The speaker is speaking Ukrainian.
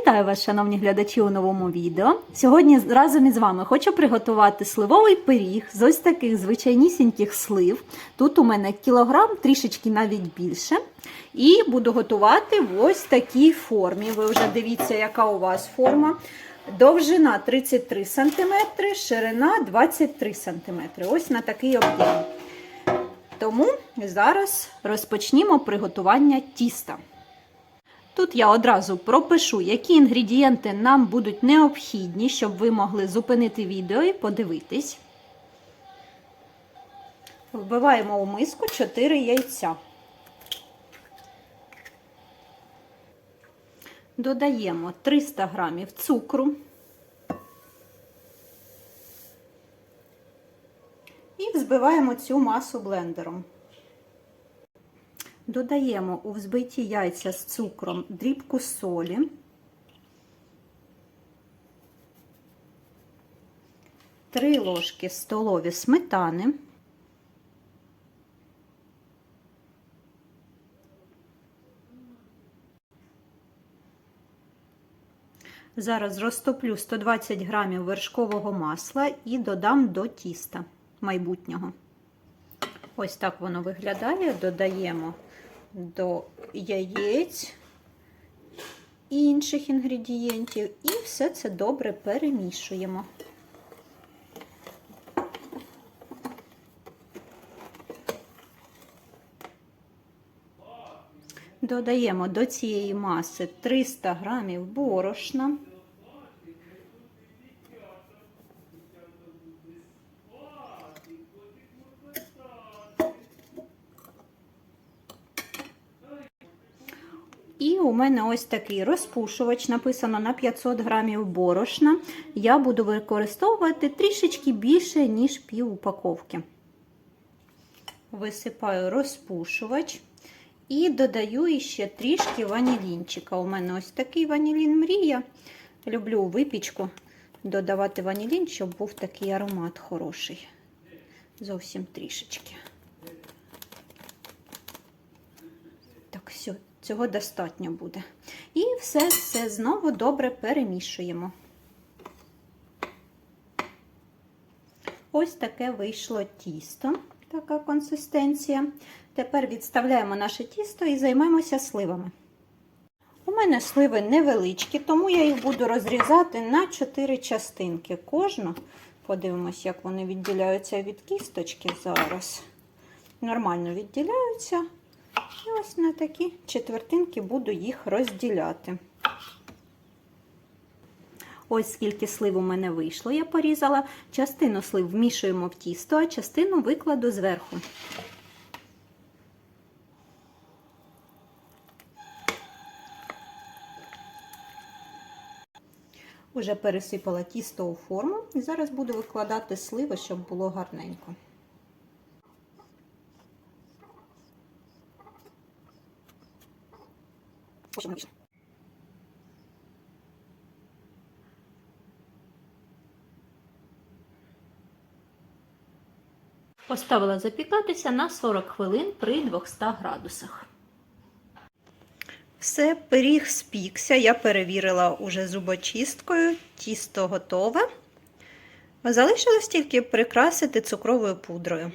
Вітаю вас, шановні глядачі, у новому відео. Сьогодні разом із вами хочу приготувати сливовий пиріг з ось таких звичайнісіньких слив. Тут у мене кілограм, трішечки навіть більше. І буду готувати в ось такій формі. Ви вже дивіться, яка у вас форма. Довжина 33 см, ширина 23 см. Ось на такий об'єм. Тому зараз розпочнімо приготування тіста. Тут я одразу пропишу, які інгредієнти нам будуть необхідні, щоб ви могли зупинити відео і подивитись. Вбиваємо у миску 4 яйця. Додаємо 300 г цукру. І взбиваємо цю масу блендером. Додаємо у взбиті яйця з цукром дрібку солі, три ложки столові сметани, Зараз розтоплю 120 грамів вершкового масла і додам до тіста майбутнього. Ось так воно виглядає. Додаємо до яєць інших інгредієнтів, і все це добре перемішуємо. Додаємо до цієї маси 300 грамів борошна. І у мене ось такий розпушувач, написано на 500 грамів борошна. Я буду використовувати трішечки більше, ніж пів упаковки. Висипаю розпушувач і додаю іще трішки ванілінчика. У мене ось такий ванілін мрія. Люблю випічку додавати ванілін, щоб був такий аромат хороший. Зовсім трішечки. Так, все. Цього достатньо буде. І все це знову добре перемішуємо. Ось таке вийшло тісто, така консистенція. Тепер відставляємо наше тісто і займемося сливами. У мене сливи невеличкі, тому я їх буду розрізати на 4 частинки. Кожну, подивимось, як вони відділяються від кісточки зараз. Нормально відділяються. І ось на такі четвертинки буду їх розділяти. Ось скільки слив у мене вийшло, я порізала. Частину слив вмішуємо в тісто, а частину викладу зверху. Уже пересипала тісто у форму і зараз буду викладати сливи, щоб було гарненько. Поставила запікатися на 40 хвилин при 200 градусах. Все, пиріг спікся, я перевірила уже зубочисткою, тісто готове. Залишилось тільки прикрасити цукровою пудрою.